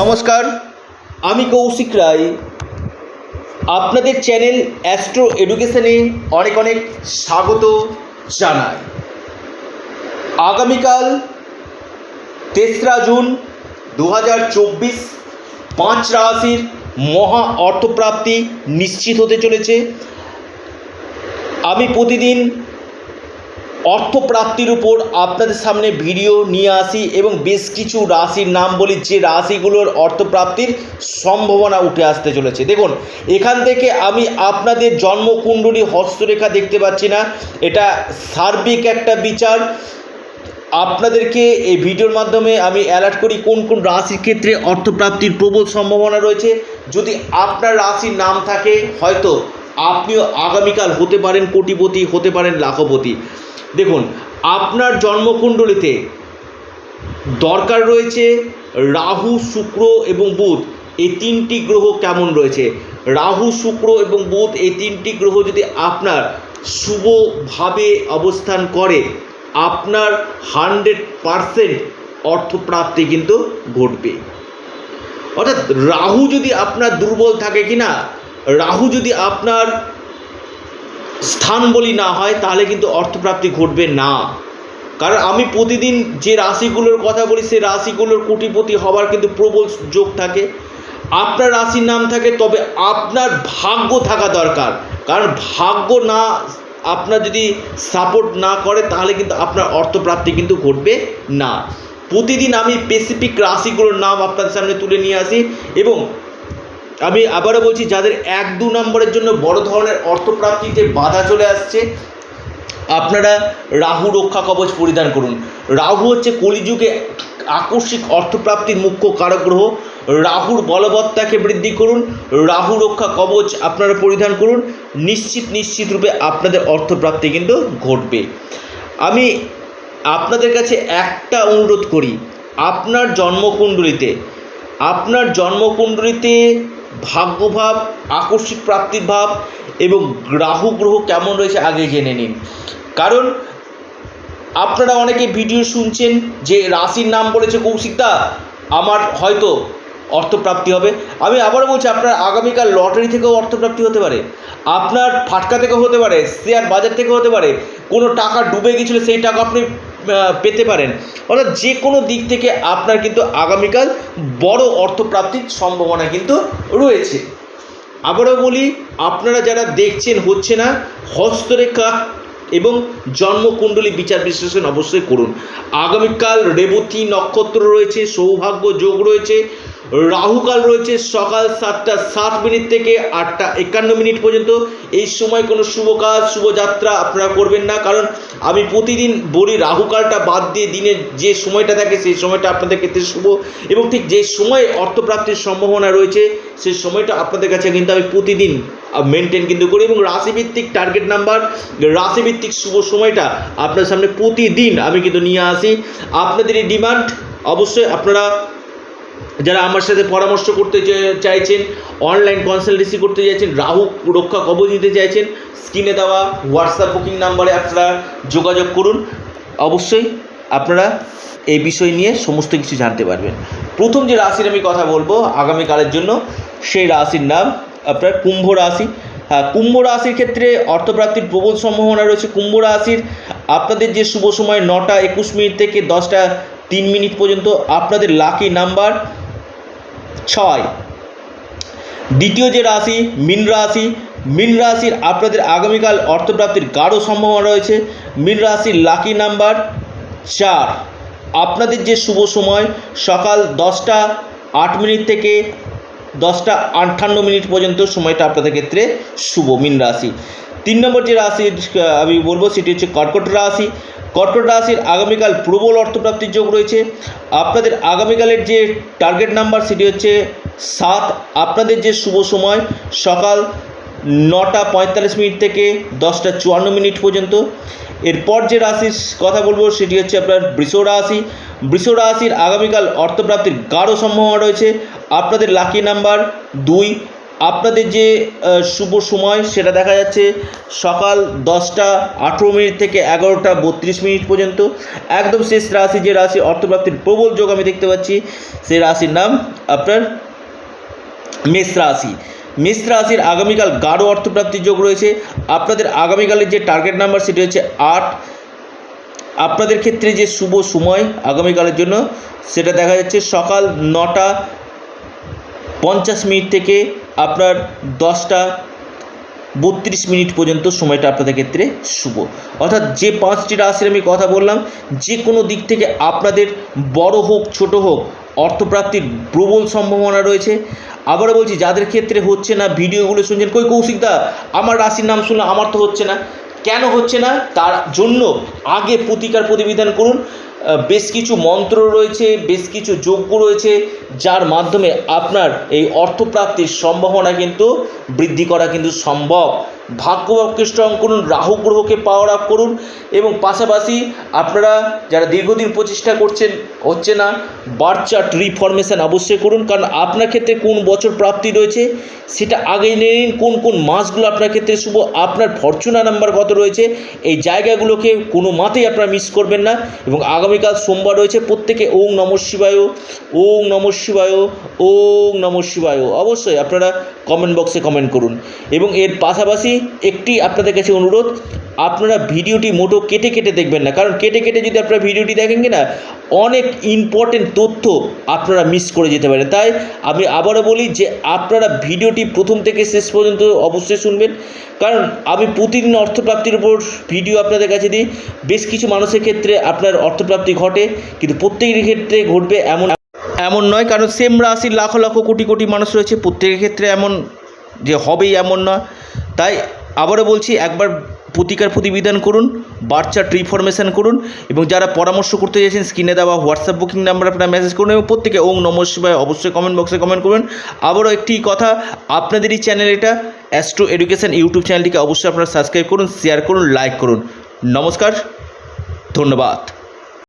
নমস্কার, আমি কৌশিক রায়। আপনাদের চ্যানেল অ্যাস্ট্রো এডুকেশনে অনেক অনেক স্বাগত জানাই। আগামীকাল তেসরা জুন দু হাজার চব্বিশ, পাঁচ রাশির মহা অর্থপ্রাপ্তি নিশ্চিত হতে চলেছে। আমি প্রতিদিন অর্থপ্রাপ্তির উপর আপনাদের সামনে ভিডিও নিয়ে আসি এবং বেশ কিছু রাশির নাম বলি, যে রাশিগুলোর অর্থপ্রাপ্তির সম্ভাবনা উঠে আসতে চলেছে। দেখুন, এখান থেকে আমি আপনাদের জন্মকুণ্ডলী হস্তরেখা দেখতে পাচ্ছি না। এটা সার্বিক একটা বিচার। আপনাদেরকে এই ভিডিওর মাধ্যমে আমি অ্যালার্ট করি, কোন কোন রাশির ক্ষেত্রে অর্থপ্রাপ্তির প্রবল সম্ভাবনা রয়েছে। যদি আপনার রাশির নাম থাকে, হয়তো আপনিও আগামীকাল হতে পারেন কোটিপতি, হতে পারেন লাখপতি। দেখুন, আপনার জন্মকুণ্ডলিতে দরকার রয়েছে রাহু, শুক্র এবং বুধ। এই তিনটি গ্রহ কেমন রয়েছে? রাহু, শুক্র এবং বুধ, এই তিনটি গ্রহ যদি আপনার শুভভাবে অবস্থান করে, আপনার হান্ড্রেড পারসেন্ট অর্থপ্রাপ্তি কিন্তু ঘটবে। অর্থাৎ রাহু যদি আপনার দুর্বল থাকে কি না রাহু যদি আপনার স্থান বলি না হয়, তাহলে কিন্তু অর্থপ্রাপ্তি ঘটবে না। কারণ আমি প্রতিদিন যে রাশিগুলোর কথা বলি সেই রাশিগুলোর কোটিপতি হওয়ার কিন্তু প্রবল যোগ থাকে। আপনার রাশির নাম থাকে, তবে আপনার ভাগ্য থাকা দরকার। কারণ ভাগ্য না, আপনার যদি সাপোর্ট না করে, তাহলে কিন্তু আপনার অর্থপ্রাপ্তি কিন্তু ঘটবে না। প্রতিদিন আমি স্পেসিফিক রাশিগুলোর নাম আপনাদের সামনে তুলে নিয়ে আসি এবং আমি আবারও বলছি, যাদের এক দু নম্বরের জন্য বড় ধরনের অর্থপ্রাপ্তিতে বাধা চলে আসছে, আপনারা রাহু রক্ষা কবচ পরিধান করুন। রাহু হচ্ছে কলিযুগে আকস্মিক অর্থপ্রাপ্তির মুখ্য কারক গ্রহ রাহুর বলবত্তাকে বৃদ্ধি করুন, রাহু রক্ষা কবচ আপনারা পরিধান করুন। নিশ্চিত নিশ্চিত রূপে আপনাদের অর্থপ্রাপ্তি কিন্তু ঘটবে। আমি আপনাদের কাছে একটা অনুরোধ করি, আপনার জন্মকুণ্ডলিতে আপনার জন্মকুণ্ডলিতে ভাগ্যভাব, আকস্মিক প্রাপ্তির ভাব এবং রাহু গ্রহ কেমন রয়েছে আগে জেনে নিন। কারণ আপনারা অনেকে ভিডিও শুনছেন যে রাশির নাম বলেছে কৌশিকদা আমার হয়তো অর্থপ্রাপ্তি হবে। আমি আবারও বলছি, আপনার আগামীকাল লটারি থেকেও অর্থপ্রাপ্তি হতে পারে, আপনার ফাটকা থেকেও হতে পারে, শেয়ার বাজার থেকেও হতে পারে, কোনো টাকা ডুবে গেছিল সেই টাকা আপনি পেতে পারেন। অর্থাৎ যে কোনো দিক থেকে আপনার কিন্তু আগামীকাল বড় অর্থপ্রাপ্তির সম্ভাবনা কিন্তু রয়েছে। আবারও বলি, আপনারা যারা দেখছেন, হচ্ছে না, হস্তরেখা এবং জন্মকুণ্ডলী বিচার বিশ্লেষণ অবশ্যই করুন। আগামীকাল রেবতী নক্ষত্র রয়েছে, সৌভাগ্য যোগ রয়েছে রাহুকাল রয়েছে সকাল সাতটা সাত মিনিট থেকে আটটা একান্ন মিনিট পর্যন্ত। এই সময় কোনো শুভ কাজ শুভযাত্রা আপনারা করবেন না। কারণ আমি প্রতিদিন বলি, রাহুকালটা বাদ দিয়ে দিনের যে সময়টা থাকে, সেই সময়টা আপনাদের ক্ষেত্রে শুভ। এবং ঠিক যে সময় অর্থপ্রাপ্তির সম্ভাবনা রয়েছে, সেই সময়টা আপনাদের কাছে কিন্তু আমি প্রতিদিন মেনটেন কিন্তু করি। এবং রাশিভিত্তিক টার্গেট নাম্বার রাশিভিত্তিক শুভ সময়টা আপনার সামনে প্রতিদিন আমি কিন্তু নিয়ে আসি। আপনাদের এই ডিমান্ড অবশ্যই আপনারা যারা আমার সাথে পরামর্শ করতে চাইছেন অনলাইন কনসালটেন্সি করতে চাইছেন, রাহু রক্ষা কবচ নিতে চাইছেন স্ক্রিনে দেওয়া হোয়াটসঅ্যাপ বুকিং নাম্বারে আপনারা যোগাযোগ করুন। অবশ্যই আপনারা এই বিষয় নিয়ে সমস্ত কিছু জানতে পারবেন। প্রথম যে রাশির আমি কথা বলব আগামীকালের জন্য, সেই রাশির নাম আপনার কুম্ভ রাশি। হ্যাঁ কুম্ভ রাশির ক্ষেত্রে অর্থপ্রাপ্তির প্রবল সম্ভাবনা রয়েছে। কুম্ভ রাশির আপনাদের যে শুভ সময় নটা একুশ মিনিট থেকে দশটা তিন মিনিট পর্যন্ত, আপনাদের লাকি নাম্বার ছয়। দ্বিতীয় যে রাশি, মীন রাশি, মীন রাশির আপনাদের আগামীকাল অর্থপ্রাপ্তির গাঢ় সম্ভাবনা রয়েছে। মীন রাশির লাকি নাম্বার চার। আপনাদের যে শুভ সময়, সকাল দশটা আট মিনিট থেকে দশটা আটান্ন মিনিট পর্যন্ত সময়টা আপনাদের ক্ষেত্রে শুভ মীন রাশি। তিন নম্বর যে রাশি আমি বলব সেটি হচ্ছে কর্কট রাশি। কর্কট রাশির আগামীকাল প্রবল অর্থপ্রাপ্তির যোগ রয়েছে। আপনাদের আগামীকালের যে টার্গেট নাম্বার সেটি হচ্ছে সাত। আপনাদের যে শুভ সময়, সকাল নটা পঁয়তাল্লিশ মিনিট থেকে দশটা চুয়ান্ন মিনিট পর্যন্ত। এরপর যে রাশির কথা বলব সেটি হচ্ছে আপনার বৃষ রাশি। বৃষ রাশির আগামীকাল অর্থপ্রাপ্তির গাঢ় সম্ভাবনা রয়েছে। আপনাদের লাকি নাম্বার দুই। আপনাদের যে শুভ সময়, সেটা দেখা যাচ্ছে সকাল দশটা আঠেরো মিনিট থেকে এগারোটা বত্রিশ মিনিট পর্যন্ত। একদম শেষ রাশি যে রাশি অর্থপ্রাপ্তির প্রবল যোগ আমি দেখতে পাচ্ছি সেই রাশির নাম আপনার মেষ রাশি। মেষ রাশির আগামীকাল গাঢ় অর্থপ্রাপ্তির যোগ রয়েছে। আপনাদের আগামীকালের যে টার্গেট নাম্বার সেটি হচ্ছে আট। আপনাদের ক্ষেত্রে যে শুভ সময় আগামীকালের জন্য, সেটা দেখা যাচ্ছে সকাল নটা পঞ্চাশ মিনিট থেকে আপনার দশটা বত্রিশ মিনিট পর্যন্ত সময়টা আপনাদের ক্ষেত্রে শুভ। অর্থাৎ যে পাঁচটি রাশির আমি কথা বললাম, যে কোনো দিক থেকে আপনাদের বড় হোক, ছোট হোক, অর্থপ্রাপ্তির প্রবল সম্ভাবনা রয়েছে। আবারও বলছি, যাদের ক্ষেত্রে হচ্ছে না, ভিডিওগুলো শুনছেন, কই কৌশিকদা আমার রাশির নাম শুনলাম আমার তো হচ্ছে না। কেন হচ্ছে না? তার জন্য আগে প্রতিকার প্রতিবিধান করুন বেশ কিছু মন্ত্র রয়েছে, বেশ কিছু যজ্ঞ রয়েছে, যার মাধ্যমে আপনার এই অর্থপ্রাপ্তির সম্ভাবনা কিন্তু বৃদ্ধি করা কিন্তু সম্ভব। ভাগ্যভাবকে স্ট্রং করুন, রাহু গ্রহকে পাওয়ার আপ করুন এবং পাশাপাশি আপনারা যারা দীর্ঘদিন প্রচেষ্টা করছেন, হচ্ছে না বার্থ চার্ট রিফরমেশন অবশ্যই করুন, কারণ আপনার ক্ষেত্রে কোন বছর প্রাপ্তি রয়েছে সেটা আগেই নিয়ে নিন, কোন কোন মাসগুলো আপনার ক্ষেত্রে শুভ, আপনার ফরচুনা নাম্বার কত রয়েছে, এই জায়গাগুলোকে কোনো মাতেই আপনারা মিস করবেন না এবং আগামীকাল সোমবার রয়েছে প্রত্যেকে ওং নম শিবায়, ওং নম শিবায়, ওং নম শিবায়। অবশ্যই আপনারা কমেন্ট বক্সে কমেন্ট করুন। এবং এর পাশাপাশি একটি আপনাদের কাছে অনুরোধ, আপনারা ভিডিওটি মোটো কেটে কেটে দেখবেন না। কারণ কেটে কেটে যদি আপনারা ভিডিওটি দেখেন কি না অনেক ইম্পর্টেন্ট তথ্য আপনারা মিস করে যেতে পারেন। তাই আমি আবারও বলি যে, আপনারা ভিডিওটি প্রথম থেকে শেষ পর্যন্ত অবশ্যই শুনবেন। কারণ আমি প্রতিদিন অর্থপ্রাপ্তির উপর ভিডিও আপনাদের কাছে দিই। বেশ কিছু মানুষের ক্ষেত্রে আপনার অর্থপ্রাপ্তি ঘটে, কিন্তু প্রত্যেকের ক্ষেত্রে ঘটবে এমন এমন নয়, কারণ সেম রাশির লাখ লাখ কোটি কোটি মানুষ রয়েছে, প্রত্যেকের ক্ষেত্রে এমন যে হবেই এমন নয়। তাই আবারও বলছি, একবার প্রতিকার প্রতিবিধান করুন বার্চার ট্রিফরমেশন করুন, এবং যারা পরামর্শ করতে চাইছেন, স্ক্রিনে দেওয়া হোয়াটসঅ্যাপ বুকিং নাম্বার আপনারা মেসেজ করুন, এবং প্রত্যেকে ওং নম শিবায় অবশ্যই কমেন্ট বক্সে কমেন্ট করুন আবারও একটি কথা, আপনাদেরই চ্যানেল এটা অ্যাস্ট্রো এডুকেশন ইউটিউব চ্যানেলটিকে অবশ্যই আপনারা সাবস্ক্রাইব করুন শেয়ার করুন লাইক করুন। নমস্কার, ধন্যবাদ।